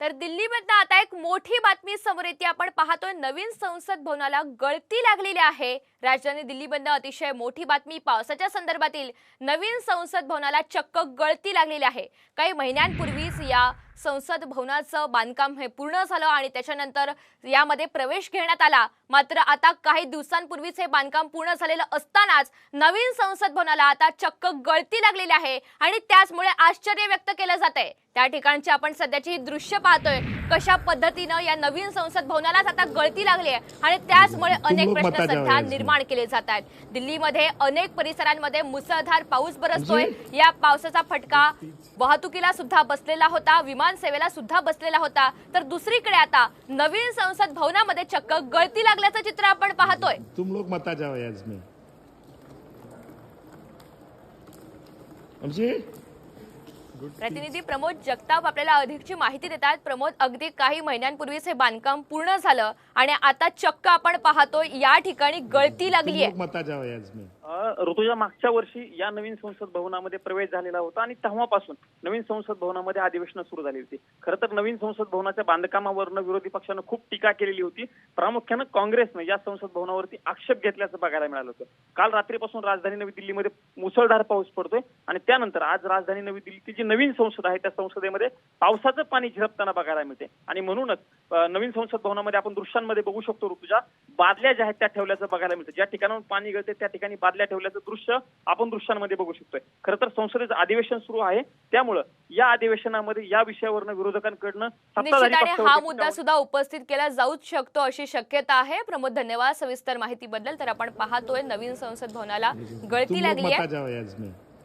तर दिल्लीमधनं आता एक मोठी बातमी समोर येते. आपण पाहतोय नवीन संसद भवनाला गळती लागलेली आहे. राजधानी दिल्लीमधनं अतिशय मोठी बातमी पावसाच्या संदर्भातील नवीन संसद भवनाला चक्क गळती लागलेली आहे. काही महिन्यांपूर्वीच या संसद भवनाचं बांधकाम हे पूर्ण झालं आणि त्याच्यानंतर यामध्ये प्रवेश घेण्यात आला. मात्र आता काही दिवसांपूर्वीच हे बांधकाम पूर्ण झालेलं असतानाच नवीन संसद भवनाला आता चक्क गळती लागलेली आहे आणि त्याचमुळे आश्चर्य व्यक्त केलं जात आहे त्या ठिकाणची आपण सध्याची ही दृश्य पाहतोय. कशा पद्धतीनं या नवीन संसद भवनालाच आता गळती लागली आहे आणि त्याचमुळे अनेक प्रश्न सध्या. निर्माण केले जात आहेत. दिल्लीमध्ये अनेक परिसरांमध्ये मुसळधार पाऊस बरसतोय. या पावसाचा फटका वाहतुकीला सुद्धा बसलेला होता. विमान सेवेला सुद्धा बसलेला होता. तर दुसरीकडे आता नवीन संसद भवनामध्ये चक्क गळती लागल्याचं चित्र आपण पाहतोय. तुम लोग मत जाओ इसमें आमची? प्रतिनिधी प्रमोद जगताप आपल्याला अधिकची माहिती देतात. प्रमोद अगदी काही महिन्यांपूर्वीच हे बांधकाम पूर्ण झालं आणि आता चक्क आपण पाहतोय या ठिकाणी गळती लागली आहे मत जाओ ऋतुजा मागच्या वर्षी या नवीन संसद भवनामध्ये प्रवेश झालेला होता आणि तेव्हापासून नवीन संसद भवनामध्ये अधिवेशन सुरू झाली होती. खरं तर नवीन संसद भवनाच्या बांधकामावरनं विरोधी पक्षानं खूप टीका केलेली होती. प्रामुख्यानं काँग्रेसनं या संसद भवनावरती आक्षेप घेतल्याचं बघायला मिळालं होतं. काल रात्रीपासून राजधानी नवी दिल्लीमध्ये मुसळधार पाऊस पडतोय आणि त्यानंतर आज राजधानी नवी दिल्लीची जी नवीन संसद आहे त्या संसदेमध्ये पावसाचं पाणी झिरपताना बघायला मिळते. आणि म्हणूनच नवीन संसद भवनामध्ये आपण दृश्यांमध्ये बघू शकतो ऋतुजा. बादल्या ज्या आहेत त्या ठेवल्याचं बघायला मिळतं. ज्या ठिकाणाहून पाणी गळते त्या ठिकाणी बादल्या ठेवल्याचं दृश्य आपण दृश्यांमध्ये बघू शकतोय. खरं तर संसदेचं अधिवेशन सुरू आहे. त्यामुळं या अधिवेशनामध्ये या विषयावरनं विरोधकांकडनं हा मुद्दा सुद्धा उपस्थित केला जाऊच शकतो अशी शक्यता आहे. प्रमोद धन्यवाद. सविस्तर माहितीबद्दल तर आपण पाहतोय नवीन संसद भवनाला गळती लोग लागली आहे.